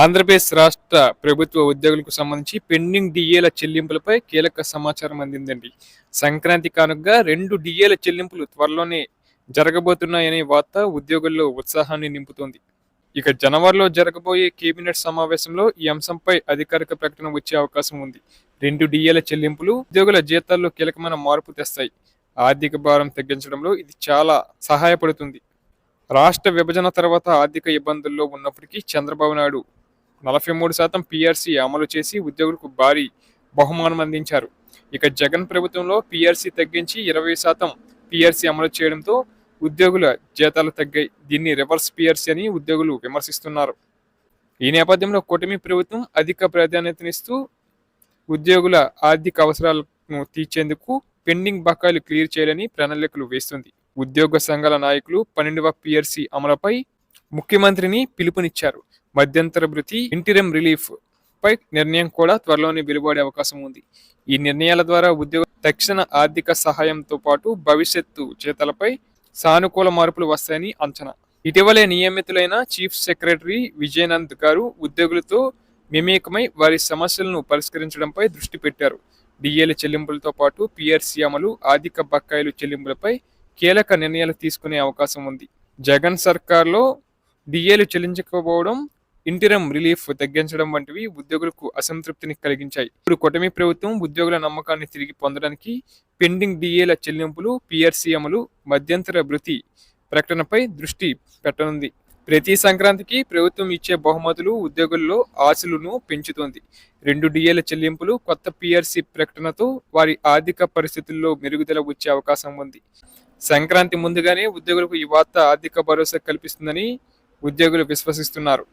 ఆంధ్రప్రదేశ్ రాష్ట్ర ప్రభుత్వ ఉద్యోగులకు సంబంధించి పెండింగ్ డిఏల చెల్లింపులపై కీలక సమాచారం అందిందండి. సంక్రాంతి కానుకగా రెండు డిఏల చెల్లింపులు త్వరలోనే జరగబోతున్నాయనే వార్త ఉద్యోగుల్లో ఉత్సాహాన్ని నింపుతోంది. ఇక జనవరిలో జరగబోయే కేబినెట్ సమావేశంలో ఈ అంశంపై అధికారిక ప్రకటన వచ్చే అవకాశం ఉంది. రెండు డిఏల చెల్లింపులు ఉద్యోగుల జీతాల్లో కీలకమైన మార్పు తెస్తాయి. ఆర్థిక భారం తగ్గించడంలో ఇది చాలా సహాయపడుతుంది. రాష్ట్ర విభజన తర్వాత ఆర్థిక ఇబ్బందుల్లో ఉన్నప్పటికీ చంద్రబాబు నాయుడు నలభై మూడు శాతం పీఆర్సీ అమలు చేసి ఉద్యోగులకు భారీ బహుమానం అందించారు. ఇక జగన్ ప్రభుత్వంలో పీఆర్సీ తగ్గించి ఇరవై శాతం పీఆర్సీ అమలు చేయడంతో ఉద్యోగుల జీతాలు తగ్గాయి. దీన్ని రివర్స్ పీఆర్సీ అని ఉద్యోగులు విమర్శిస్తున్నారు. ఈ నేపథ్యంలో కూటమి ప్రభుత్వం అధిక ప్రాధాన్యతనిస్తూ ఉద్యోగుల ఆర్థిక అవసరాలను తీర్చేందుకు పెండింగ్ బకాయిలు క్లియర్ చేయాలని ప్రణాళికలు వేస్తుంది. ఉద్యోగ సంఘాల నాయకులు పన్నెండవ పీఆర్సీ అమలుపై ముఖ్యమంత్రిని పిలుపునిచ్చారు. మధ్యంతర భృతి ఇంటిరం రిలీఫ్ పై నిర్ణయం కూడా త్వరలోనే వెలువడే అవకాశం ఉంది. ఈ నిర్ణయాల ద్వారా ఉద్యోగ తక్షణ ఆర్థిక సహాయంతో పాటు భవిష్యత్తు చేతలపై సానుకూల మార్పులు వస్తాయని అంచనా. ఇటీవలే నియమితులైన చీఫ్ సెక్రటరీ విజయనంద్ గారు ఉద్యోగులతో మిమేకమై వారి సమస్యలను పరిష్కరించడంపై దృష్టి పెట్టారు. డిఏల చెల్లింపులతో పాటు పిఆర్సీ అమలు ఆర్థిక బకాయిలు చెల్లింపులపై కీలక నిర్ణయాలు తీసుకునే అవకాశం ఉంది. జగన్ సర్కార్లో డిఏలు చెల్లించకపోవడం ఇంటిరం రిలీఫ్ తగ్గించడం వంటివి ఉద్యోగులకు అసంతృప్తిని కలిగించాయి. ఇప్పుడు కూటమి ప్రభుత్వం ఉద్యోగుల నమ్మకాన్ని తిరిగి పొందడానికి పెండింగ్ డిఏల చెల్లింపులు పిఆర్సీఎంలు మధ్యంతర భృతి ప్రకటనపై దృష్టి పెట్టనుంది. ప్రతి సంక్రాంతికి ప్రభుత్వం ఇచ్చే బహుమతులు ఉద్యోగుల్లో ఆశలను పెంచుతోంది. రెండు డిఏల చెల్లింపులు కొత్త పిఆర్సీ ప్రకటనతో వారి ఆర్థిక పరిస్థితుల్లో మెరుగుదల వచ్చే అవకాశం ఉంది. సంక్రాంతి ముందుగానే ఉద్యోగులకు ఈ వార్త ఆర్థిక భరోసా కల్పిస్తుందని ఉద్యోగులు విశ్వసిస్తున్నారు.